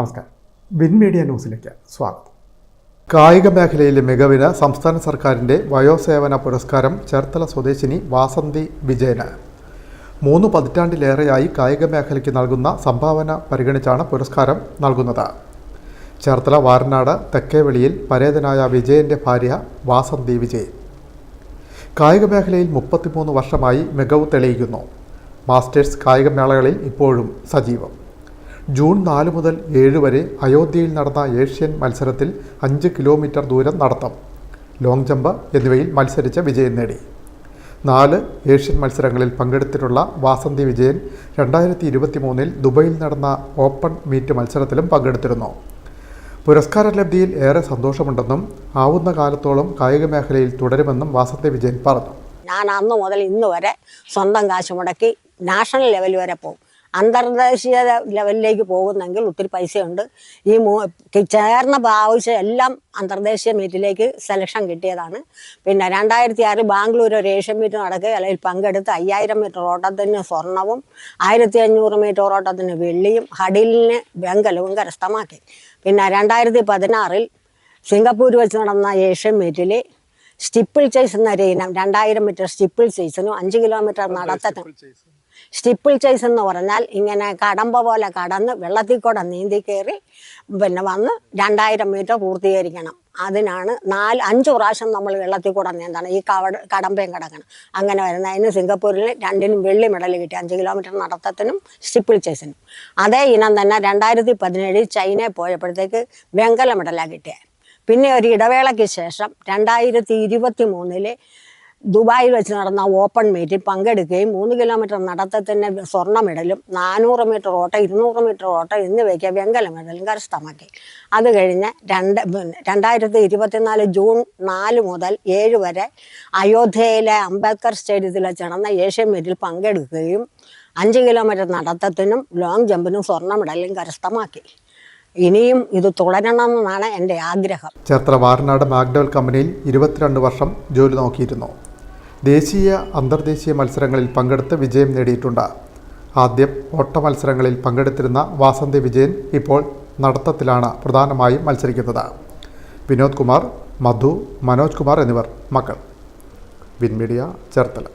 നമസ്കാരം. Win media ന്യൂസിലേക്ക് സ്വാഗതം. കായിക മേഖലയിലെ മികവിന് സംസ്ഥാന സർക്കാരിന്റെ വയോസേവന പുരസ്കാരം ചേർത്തല സ്വദേശിനി വാസന്തി വിജയന്. മൂന്ന് പതിറ്റാണ്ടിലേറെയായി കായിക മേഖലയ്ക്ക് നൽകുന്ന സംഭാവന പരിഗണിച്ചാണ് പുരസ്കാരം നൽകുന്നത്. ചേർത്തല വാരനാട് തെക്കേവെളിയിൽ പരേതനായ വിജയന്റെ ഭാര്യ വാസന്തി വിജയൻ കായിക മേഖലയിൽ മുപ്പത്തിമൂന്ന് വർഷമായി മികവ് തെളിയിക്കുന്നു. മാസ്റ്റേഴ്സ് കായികമേളകളിൽ ഇപ്പോഴും സജീവം. ജൂൺ നാല് മുതൽ ഏഴ് വരെ അയോധ്യയിൽ നടന്ന ഏഷ്യൻ മത്സരത്തിൽ അഞ്ച് കിലോമീറ്റർ ദൂരം നടത്തം ലോങ് ജമ്പ് എന്നിവയിൽ മത്സരിച്ച് വിജയം നേടി. നാല് ഏഷ്യൻ മത്സരങ്ങളിൽ പങ്കെടുത്തിട്ടുള്ള വാസന്തി വിജയൻ രണ്ടായിരത്തി ഇരുപത്തി മൂന്നിൽ ദുബൈയിൽ നടന്ന ഓപ്പൺ മീറ്റ് മത്സരത്തിലും പങ്കെടുത്തിരുന്നു. പുരസ്കാര ലബ്ധിയിൽ ഏറെ സന്തോഷമുണ്ടെന്നും ആവുന്ന കാലത്തോളം കായിക മേഖലയിൽ തുടരുമെന്നും വാസന്തി വിജയൻ പറഞ്ഞു. ഞാൻ അന്ന് മുതൽ ഇന്ന് വരെ സ്വന്തം കാശ് മുടക്കി നാഷണൽ ലെവൽ വരെ പോകും. അന്തർദേശീയ ലെവലിലേക്ക് പോകുന്നെങ്കിൽ ഒത്തിരി പൈസയുണ്ട്. ഈ മൂ ചേർന്ന ആവശ്യം എല്ലാം അന്തർദേശീയ മീറ്റിലേക്ക് സെലക്ഷൻ കിട്ടിയതാണ്. പിന്നെ രണ്ടായിരത്തി ആറ് ബാംഗ്ലൂർ ഒരു ഏഷ്യൻ മീറ്റ് നടക്കുക അല്ലെങ്കിൽ പങ്കെടുത്ത് അയ്യായിരം മീറ്റർ ഓട്ടത്തിന് സ്വർണവും ആയിരത്തി അഞ്ഞൂറ് മീറ്റർ ഓട്ടത്തിന് വെള്ളിയും ഹഡിലിന് വെങ്കലവും കരസ്ഥമാക്കി. പിന്നെ രണ്ടായിരത്തി പതിനാറിൽ സിംഗപ്പൂർ വെച്ച് നടന്ന ഏഷ്യൻ മീറ്റിൽ സ്റ്റിപ്പിൾ ചേസ് എന്ന ഇനം രണ്ടായിരം മീറ്റർ സ്റ്റിപ്പിൾ ചേസിനും അഞ്ച് കിലോമീറ്റർ നടത്തത്തിനും സ്റ്റിപ്പിൾ ചേസ് എന്ന് പറഞ്ഞാൽ ഇങ്ങനെ കടമ്പ പോലെ കടന്ന് വെള്ളത്തിൽ കൂടെ നീന്തി കയറി പിന്നെ വന്ന് രണ്ടായിരം മീറ്റർ പൂർത്തീകരിക്കണം. അതിനാണ് നാല് അഞ്ച് പ്രാവശ്യം നമ്മൾ വെള്ളത്തിൽ കൂടെ നീന്തണം. ഈ കവട കടമ്പയും കിടക്കണം. അങ്ങനെ വരുന്നതിന് സിംഗപ്പൂരിൽ രണ്ടിനും വെള്ളി മെഡൽ കിട്ടി. അഞ്ച് കിലോമീറ്റർ നടത്തത്തിനും സ്റ്റിപ്പിൾ ചേസിനും. അതേ ഇനം തന്നെ രണ്ടായിരത്തി പതിനേഴിൽ ചൈനയിൽ പോയപ്പോഴത്തേക്ക് വെങ്കല മെഡലാണ് കിട്ടിയത് പിന്നെ ഒരു ഇടവേളയ്ക്ക് ശേഷം രണ്ടായിരത്തി ഇരുപത്തി മൂന്നിൽ ദുബായിൽ വെച്ച് നടന്ന ഓപ്പൺ മീറ്റിൽ പങ്കെടുക്കുകയും മൂന്ന് കിലോമീറ്റർ നടത്തത്തിന് സ്വർണ മെഡലും നാനൂറ് മീറ്റർ ഓട്ടം ഇരുന്നൂറ് മീറ്റർ ഓട്ടം എന്നിവയ്ക്ക് വെങ്കല മെഡലും കരസ്ഥമാക്കി. അത് കഴിഞ്ഞ് രണ്ട് രണ്ടായിരത്തി ഇരുപത്തിനാല് ജൂൺ നാല് മുതൽ ഏഴ് വരെ അയോധ്യയിലെ അംബേദ്കർ സ്റ്റേഡിയത്തിൽ വെച്ച് നടന്ന ഏഷ്യൻ മീറ്റിൽ പങ്കെടുക്കുകയും അഞ്ച് കിലോമീറ്റർ നടത്തത്തിനും ലോങ് ജമ്പിനും സ്വർണ മെഡലും കരസ്ഥമാക്കി. ഇനിയും ഇത് തുടരണമെന്നാണ് എന്റെ ആഗ്രഹം. ചേർത്തല വാരനാട് മാഗ്ഡവൽ കമ്പനിയിൽ ഇരുപത്തിരണ്ട് വർഷം ജോലി നോക്കിയിരുന്നു. ദേശീയ അന്തർദേശീയ മത്സരങ്ങളിൽ പങ്കെടുത്ത് വിജയം നേടിയിട്ടുണ്ട്. ആദ്യം ഓട്ട മത്സരങ്ങളിൽ പങ്കെടുത്തിരുന്ന വാസന്തി വിജയൻ ഇപ്പോൾ നടത്തത്തിലാണ് പ്രധാനമായും മത്സരിക്കുന്നത്. വിനോദ് കുമാർ മധു മനോജ് കുമാർ എന്നിവർ മക്കൾ. വിൻമീഡിയ ചേർത്തല.